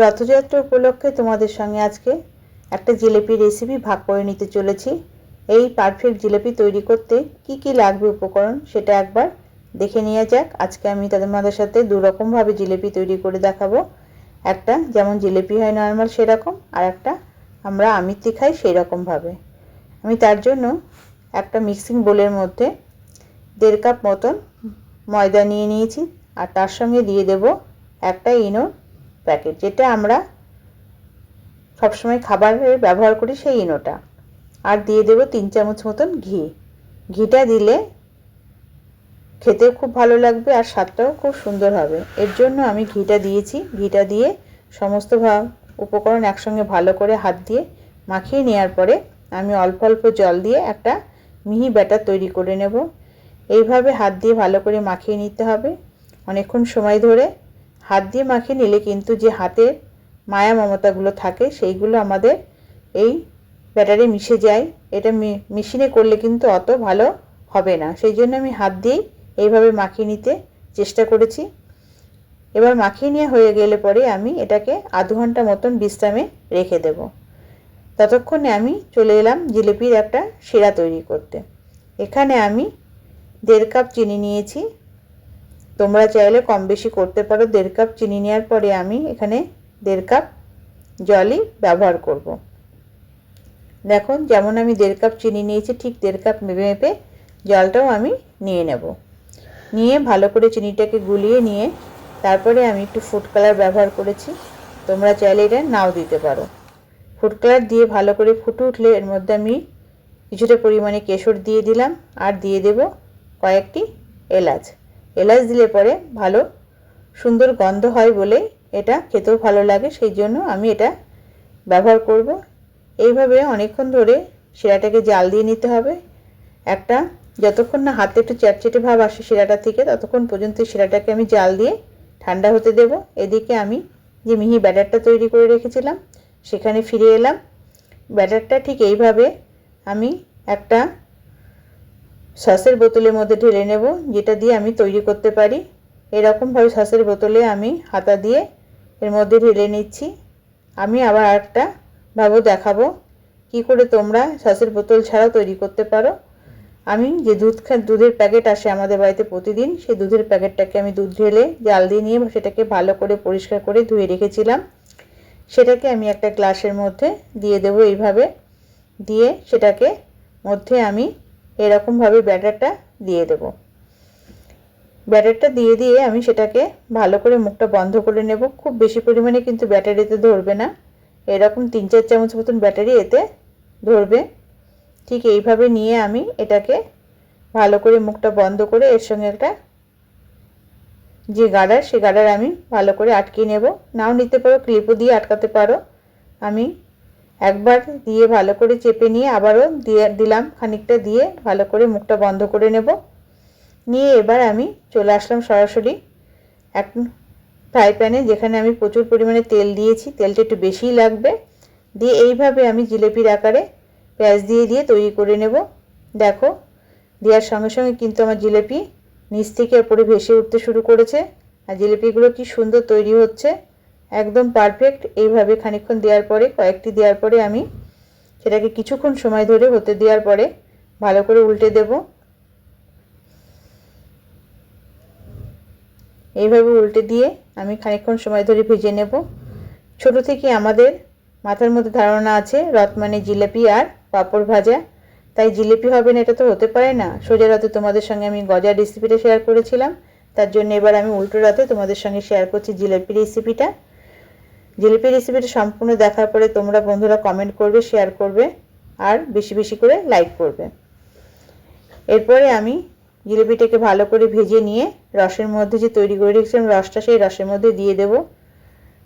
রথযাত্রা উপলক্ষে তোমাদের সঙ্গে আজকে একটা জিলেপি রেসিপি ভাগ করে নিতে চলেছি। এই পারফেক্ট জিলেপি তৈরি করতে কি কি লাগবে উপকরণ সেটা একবার দেখে নেওয়া যাক। আজকে আমি তাদের মাদের সাথে দু রকমভাবে জিলেপি তৈরি করে দেখাবো। একটা যেমন জিলেপি হয় নর্মাল সেরকম, আর একটা আমরা আমিত্তি খাই সেই রকমভাবে আমি তার জন্য একটা মিক্সিং বোলের মধ্যে দেড় কাপ মতন ময়দা নিয়ে নিয়েছি, আর তার সঙ্গে দিয়ে দেব একটা ইনো প্যাকেট যেটা আমরা সবসময় খাবারে ব্যবহার করি সেই ইনোটা। আর দিয়ে দেব তিন চামচ মতন ঘি। ঘিটা দিলে খেতেও খুব ভালো লাগবে আর স্বাদটাও খুব সুন্দর হবে। এর জন্য আমি ঘিটা দিয়েছি। ঘিটা দিয়ে সমস্ত উপকরণ একসঙ্গে ভালো করে হাত দিয়ে মাখিয়ে নেওয়ার পরে আমি অল্প অল্প জল দিয়ে একটা মিহি ব্যাটার তৈরি করে নেব। এইভাবে হাত দিয়ে ভালো করে মাখিয়ে নিতে হবে। অনেকক্ষণ সময় ধরে হাত দিয়ে মাখিয়ে নিলে কিন্তু যে হাতের মায়া মমতাগুলো থাকে, সেইগুলো আমাদের এই ব্যাটারে মিশে যায়। এটা মেশিনে করলে কিন্তু অত ভালো হবে না। সেই জন্য আমি হাত দিয়েই এইভাবে মাখিয়ে নিতে চেষ্টা করেছি। এবার মাখিয়ে নিয়ে হয়ে গেলে পরে আমি এটাকে আধ ঘণ্টা মতন বিশ্রামে রেখে দেব। ততক্ষণে আমি চলে এলাম জিলিপির একটা শিরা তৈরি করতে। এখানে আমি দেড় কাপ চিনি নিয়েছি। তোমরা চাইলে কম বেশি করতে পারো। দেড় কাপ চিনি নেওয়ার পরে আমি এখানে দেড় কাপ জলই ব্যবহার করব। দেখুন, যেমন আমি দেড় কাপ চিনি নিয়েছি, ঠিক দেড় কাপ মেপে মেপে জলটাও আমি নিয়ে নেব। নিয়ে ভালো করে চিনিটাকে গুলিয়ে নিয়ে তারপরে আমি একটু ফুড কালার ব্যবহার করেছি। তোমরা চাইলে এটা নাও দিতে পারো। ফুড কালার দিয়ে ভালো করে ফুটে উঠলে এর মধ্যে আমি কিছুটা পরিমাণে কেশর দিয়ে দিলাম। আর দিয়ে দেব কয়েকটি এলাচ। এলাচ দিলে পরে ভালো, সুন্দর গন্ধ হয় বলে এটা খেতেও ভালো লাগে, সেই জন্য আমি এটা ব্যবহার করব। এইভাবে অনেকক্ষণ ধরে শিরাটাকে জাল দিয়ে নিতে হবে। একটা যতক্ষণ না হাতে একটু চ্যাটচেটে ভাব আসে শিরাটা থেকে, ততক্ষণ পর্যন্ত শিরাটাকে আমি জাল দিয়ে ঠান্ডা হতে দেব। এদিকে আমি যে মিহি ব্যাটারটা তৈরি করে রেখেছিলাম, সেখানে ফিরে এলাম। ব্যাটারটা ঠিক এইভাবে আমি একটা সসের বোতলের মধ্যে ঢেলে নেব, যেটা দিয়ে আমি তৈরি করতে পারি। এরকমভাবে সসের বোতলে আমি হাতা দিয়ে এর মধ্যে ঢেলে নিচ্ছি। আমি আবার একটা ভাবে দেখাবো, কি করে তোমরা সসের বোতল ছাড়াও তৈরি করতে পারো। আমি যে দুধ দুধের প্যাকেট আসে আমাদের বাড়িতে প্রতিদিন, সেই দুধের প্যাকেটটাকে আমি দুধ ঢেলে জাল দিয়ে নিয়ে সেটাকে ভালো করে পরিষ্কার করে ধুয়ে রেখেছিলাম। সেটাকে আমি একটা গ্লাসের মধ্যে দিয়ে দেবো এইভাবে। দিয়ে সেটাকে মধ্যে আমি এরকমভাবে ব্যাটারটা দিয়ে দেব। ব্যাটারটা দিয়ে দিয়ে আমি সেটাকে ভালো করে মুখটা বন্ধ করে নেব। খুব বেশি পরিমাণে কিন্তু ব্যাটারি এতে ধরবে না। এরকম তিন চার চামচ মতন ব্যাটারি এতে ধরবে। ঠিক এইভাবে নিয়ে আমি এটাকে ভালো করে মুখটা বন্ধ করে এর সঙ্গে একটা যে গাডার, সে গাডার আমি ভালো করে আটকিয়ে নেব। নাও নিতে পারো, ক্লিপও দিয়ে আটকাতে পারো। আমি একবার দিয়ে ভালো করে চেপে নিয়ে আবারও দিয়ে দিলাম খানিকটা দিয়ে ভালো করে মুখটা বন্ধ করে নেব। নিয়ে এবার আমি চলে আসলাম সরাসরি। এক ফ্রাই প্যানে যেখানে আমি প্রচুর পরিমাণে তেল দিয়েছি, তেলটা একটু বেশিই লাগবে। দিয়ে এইভাবে আমি জিলেপির আকারে পেঁয়াজ দিয়ে দিয়ে তৈরি করে নেব। দেখো, দেওয়ার সঙ্গে সঙ্গে কিন্তু আমার জিলেপি নিচ থেকে ওপরে ভেসে উঠতে শুরু করেছে। আর জিলেপিগুলো কি সুন্দর তৈরি হচ্ছে। একদম পারফেক্ট এইভাবে খানিক্ষণ দেওয়ার পরে, কয়েকটি দেওয়ার পরে আমি সেটাকে কিছুক্ষণ সময় ধরে হতে দেওয়ার পরে ভালো করে উল্টে দেব। এইভাবে উল্টে দিয়ে আমি খানিক্ষণ সময় ধরে ভেজে নেব। ছোট থেকে আমাদের মাথার মধ্যে ধারণা আছে রথ মানে জিলেপি আর পাঁপড় ভাজা। তাই জিলিপি হবে না, এটা তো হতে পারে না। সোজা রাতে তোমাদের সঙ্গে আমি গজার রেসিপিটা শেয়ার করেছিলাম। তার জন্য এবার আমি উল্টো রাতে তোমাদের সঙ্গে শেয়ার করছি জিলিপি রেসিপিটা জিলিপি রেসিপিটা সম্পূর্ণ দেখার পরে তোমরা বন্ধুরা কমেন্ট করবে শেয়ার করবে আর বেশি বেশি করে লাইক করবে। এরপরে আমি জিলিপিটাকে ভালো করে ভেজে নিয়ে রসের মধ্যে যে তৈরি করে রেখেছিলাম রসটা সেই রসের মধ্যে দিয়ে দেব।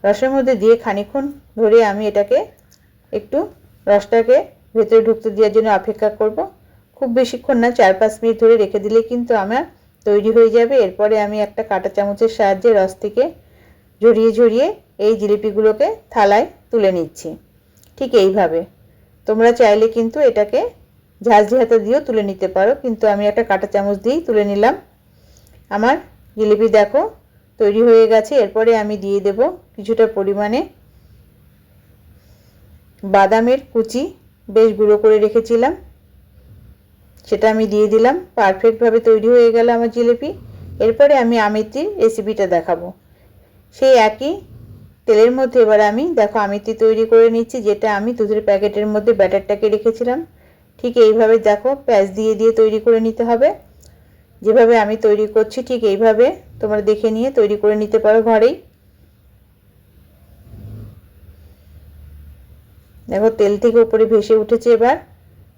রসের মধ্যে দিয়ে খানিক্ষণ ধরে আমি এটাকে একটু রসটাকে ভেতরে ঢুকতে দেওয়ার জন্য অপেক্ষা করব। খুব বেশিক্ষণ না, চার পাঁচ মিনিট ধরে রেখে দিলে কিন্তু আমার তৈরি হয়ে যাবে। এরপরে আমি একটা কাঁটা চামচের সাহায্যে রস থেকে ঝরিয়ে ঝরিয়ে এই জিলিপিগুলোকে থালায় তুলে নিচ্ছি। ঠিক এইভাবে। তোমরা চাইলে কিন্তু এটাকে ঝাঁঝি হাতে দিয়েও তুলে নিতে পারো, কিন্তু আমি একটা কাঁটা চামচ দিয়েই তুলে নিলাম। আমার জিলিপি দেখো তৈরি হয়ে গেছে। এরপরে আমি দিয়ে দেব কিছুটা পরিমাণে বাদামের কুচি। বেশ গুঁড়ো করে রেখেছিলাম। সেটা আমি দিয়ে দিলাম। পারফেক্টভাবে তৈরি হয়ে গেল আমার জিলিপি। এরপরে আমি আমিত্রির রেসিপিটা দেখাবো। সেই একই তেলের মধ্যে এবার আমি, দেখো আমিত্রি তৈরি করে নিচ্ছি, যেটা আমি দুধের প্যাকেটের মধ্যে ব্যাটারটাকে রেখেছিলাম। ঠিক এইভাবে দেখো, প্যাঁচ দিয়ে দিয়ে তৈরি করে নিতে হবে। যেভাবে আমি তৈরি করছি, ঠিক এইভাবে তোমরা দেখে নিয়ে তৈরি করে নিতে পারো ঘরেই। দেখো তেল থেকে উপরে ভেসে উঠেছে এবার।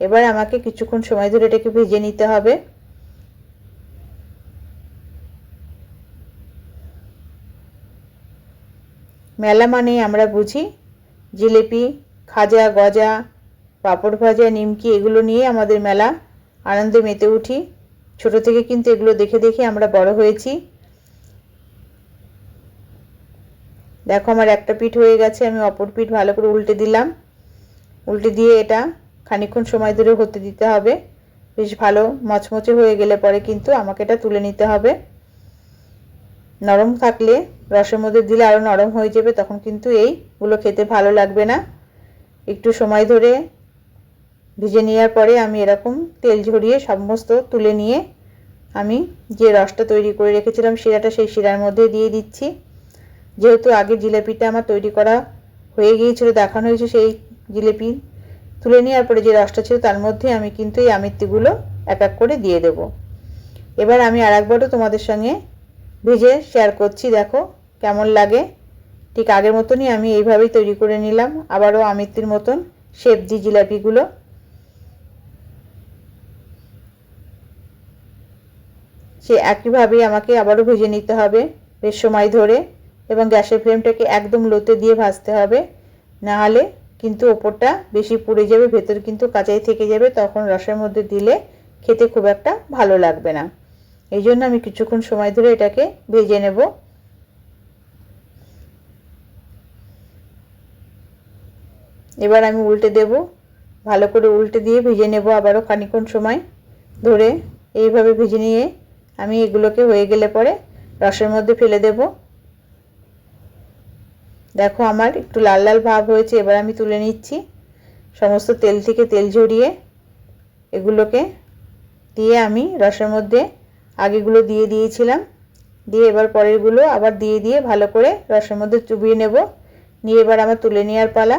এবার আমাকে কিছুক্ষণ সময় ধরে এটাকে ভেজে নিতে হবে। মেলা মানেই আমরা বুঝি। জিলেপি, খাজা, গজা, পাঁপড় ভাজা, নিমকি, এগুলো নিয়ে আমাদের মেলা। আনন্দে মেতে উঠি। ছোট থেকে কিন্তু এগুলো দেখে দেখে আমরা বড় হয়েছি। দেখো আমার একটা পিঠ হয়ে গেছে, আমি অপর পিঠ ভালো করে উল্টে দিলাম। উল্টে দিয়ে এটা খানিক্ষণ সময় ধরে হতে দিতে হবে। বেশ ভালো মচমচে হয়ে গেলে পরে কিন্তু আমাকে এটা তুলে নিতে হবে। নরম থাকলে রসের মধ্যে দিলে আরও নরম হয়ে যাবে, তখন কিন্তু এইগুলো খেতে ভালো লাগবে না। একটু সময় ধরে ভিজে নেওয়ার পরে আমি এরকম তেল ঝরিয়ে সমস্ত তুলে নিয়ে আমি যে রসটা তৈরি করে রেখেছিলাম, শিরাটা সেই শিরার মধ্যে দিয়ে দিচ্ছি। যেহেতু আগে জিলেপিটা আমার তৈরি করা হয়ে গিয়েছিল, দেখানো হয়েছে সেই জিলেপি তুলে নেওয়ার পরে যে রসটা ছিল তার মধ্যে আমি কিন্তু এই আমিত্তিগুলো এক এক করে দিয়ে দেব। এবার আমি আর একবারও তোমাদের সঙ্গে ভেজে শেয়ার করছি, দেখো। কেমন লাগে? ঠিক আগের মতনই আমি এইভাবেই তৈরি করে নিলাম। আবারও আমিত্তির মতন শেপ জিলাপিগুলো। সে একইভাবেই আমাকে আবারও ভেজে নিতে হবে বেশ সময় ধরে এবং গ্যাসের ফ্লেমটাকে একদম লোতে দিয়ে ভাজতে হবে। নাহলে কিন্তু ওপরটা বেশি পুড়ে যাবে, ভেতর কিন্তু কাঁচাই থেকে যাবে। তখন রসের মধ্যে দিলে খেতে খুব একটা ভালো লাগবে না। এই জন্য আমি কিছুক্ষণ সময় ধরে এটাকে ভেজে নেব। এবার আমি উল্টে দেব। ভালো করে উল্টে দিয়ে ভেজে নেব আবারও খানিক্ষণ সময় ধরে। এইভাবে ভেজে নিয়ে আমি এগুলোকে হয়ে গেলে পরে রসের মধ্যে ফেলে দেব। দেখো আমার একটু লাল লাল ভাব হয়েছে, এবার আমি তুলে নিচ্ছি। সমস্ত তেল থেকে তেল ঝরিয়ে এগুলোকে দিয়ে আমি রসের মধ্যে আগেগুলো দিয়ে দিয়েছিলাম। দিয়ে এবার পরেরগুলো আবার দিয়ে দিয়ে ভালো করে রসের মধ্যে চুবিয়ে নেব। নিয়ে এবার আমার তুলে নেওয়ার পালা।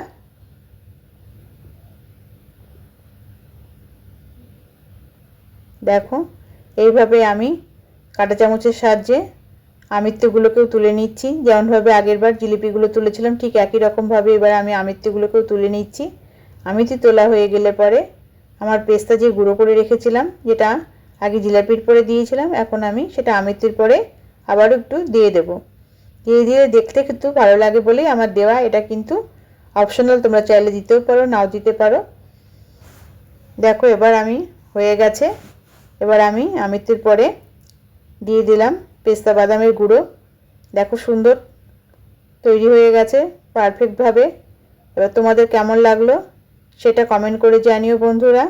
দেখো, এইভাবে আমি কাঁটা চামচের সাহায্যে আমিত্বগুলোকেও তুলে নিচ্ছি। যেমনভাবে আগেরবার জিলিপিগুলো তুলেছিলাম, ঠিক একই রকমভাবে এবার আমি আমিত্বগুলোকেও তুলে নিচ্ছি। আমিতি তোলা হয়ে গেলে পরে আমার পেস্তা যে গুঁড়ো করে রেখেছিলাম, যেটা আগে জিলাপির পরে দিয়েছিলাম, এখন আমি সেটা আমিত্তির পরে আবারও একটু দিয়ে দেব। দিয়ে দিয়ে দেখতে কিন্তু ভালো লাগে বলেই আমার দেওয়া, এটা কিন্তু অপশনাল, তোমরা চাইলে দিতেও পারো, নাও দিতে পারো। দেখো, এবার আমি হয়ে গেছে এবার আমি আমিত্তির পরে দিয়ে দিলাম পেস্তা বাদামের গুঁড়ো। দেখো সুন্দর তৈরি হয়ে গেছে পারফেক্টভাবে এবার তোমাদের কেমন লাগল সেটা কমেন্ট করে জানিও বন্ধুরা।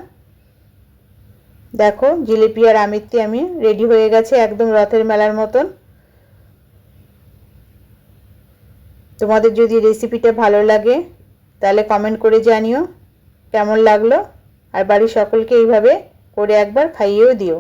দেখো জিলিপি আর আমিত্তি আমি রেডি হয়ে গেছে একদম রথের মেলার মতন। তোমাদের যদি রেসিপিটা ভালো লাগে তাহলে কমেন্ট করে জানিও কেমন লাগল। আর বাড়ির সকলকে এইভাবে করে একবার খাইয়েও দিও।